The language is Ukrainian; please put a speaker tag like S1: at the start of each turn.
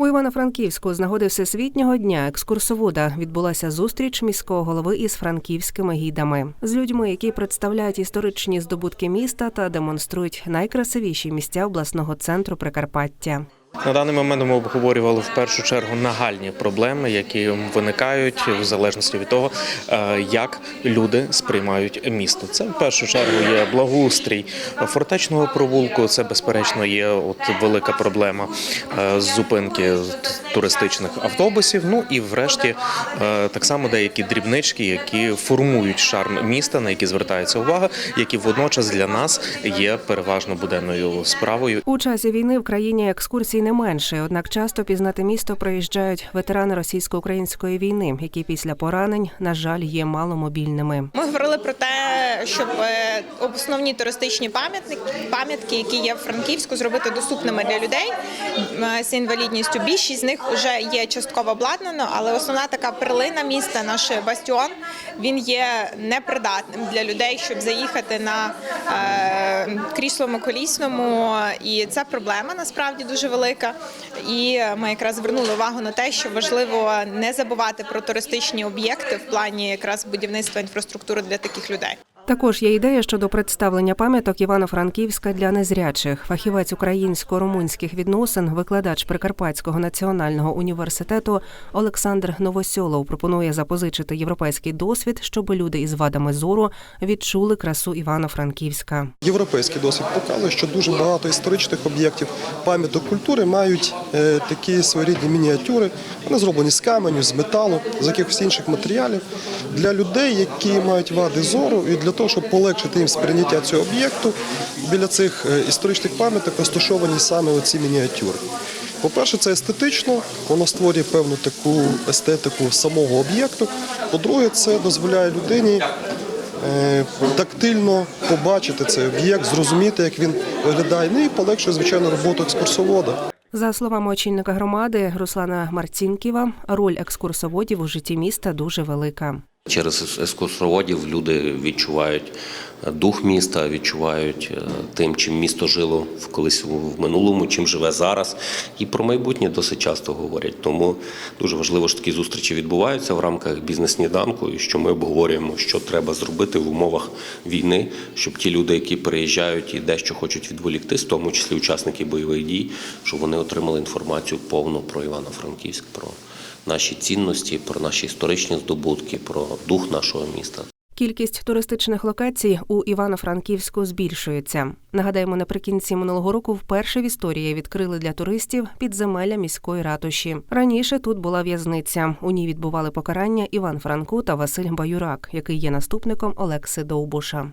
S1: У Івано-Франківську з нагоди Всесвітнього дня екскурсовода відбулася зустріч міського голови із франківськими гідами з людьми, які представляють історичні здобутки міста та демонструють найкрасивіші місця обласного центру Прикарпаття.
S2: На даний момент ми обговорювали в першу чергу нагальні проблеми, які виникають в залежності від того, е, як люди сприймають місто. Це в першу чергу є благоустрій фортечного провулку. Це безперечно є от велика проблема е, з зупинки туристичних автобусів. Ну і врешті е, так само деякі дрібнички, які формують шарм міста, на які звертається увага, які водночас для нас є переважно буденною справою.
S1: У часі війни в країні екскурсій не менше, однак часто пізнати місто приїжджають ветерани російсько-української війни, які після поранень, на жаль, є маломобільними.
S3: Ми говорили про те, щоб е, основні туристичні пам'ятники, пам'ятки, які є в Франківську, зробити доступними для людей з інвалідністю. Більшість з них вже є частково обладнано, але основна така перлина міста, наш бастіон, він є непридатним для людей, щоб заїхати на е, кріслому колісному. І це проблема насправді дуже велика. І ми якраз звернули увагу на те, що важливо не забувати про туристичні об'єкти в плані якраз будівництва інфраструктури для таких людей.
S1: Також є ідея щодо представлення пам'яток Івано-Франківська для незрячих. Фахівець українсько-румунських відносин, викладач Прикарпатського національного університету Олександр Новосьолов пропонує запозичити європейський досвід, щоб люди із вадами зору відчули красу Івано-Франківська.
S4: Європейський досвід показує, що дуже багато історичних об'єктів пам'яток культури мають е, такі своєрідні мініатюри. Вони зроблені з каменю, з металу, з якихось інших матеріалів для людей, які мають вади зору, і для того, щоб полегшити їм сприйняття цього об'єкту, біля цих е, історичних пам'яток розташовані саме оці мініатюри. По-перше, це естетично, воно створює певну таку естетику самого об'єкту. По-друге, це дозволяє людині е, тактильно побачити цей об'єкт, зрозуміти, як він виглядає, ну і полегшує, звичайно, роботу екскурсовода.
S1: За словами очільника громади Руслана Марцінківа, роль екскурсоводів у житті міста дуже велика.
S5: Через екскурсоводів люди відчувають дух міста, відчувають е, тим, чим місто жило в колись в минулому, чим живе зараз. І про майбутнє досить часто говорять. Тому дуже важливо, що такі зустрічі відбуваються в рамках бізнес-сніданку, і що ми обговорюємо, що треба зробити в умовах війни, щоб ті люди, які переїжджають і дещо хочуть відволіктись, в тому числі учасники бойових дій, щоб вони отримали інформацію повну про Івано-Франківськ, про наші цінності, про наші історичні здобутки, про дух нашого міста.
S1: Кількість туристичних локацій у Івано-Франківську збільшується. Нагадаємо, наприкінці минулого року вперше в історії відкрили для туристів підземелля міської ратуші. Раніше тут була в'язниця. У ній відбували покарання Іван Франку та Василь Баюрак, який є наступником Олекси Довбуша.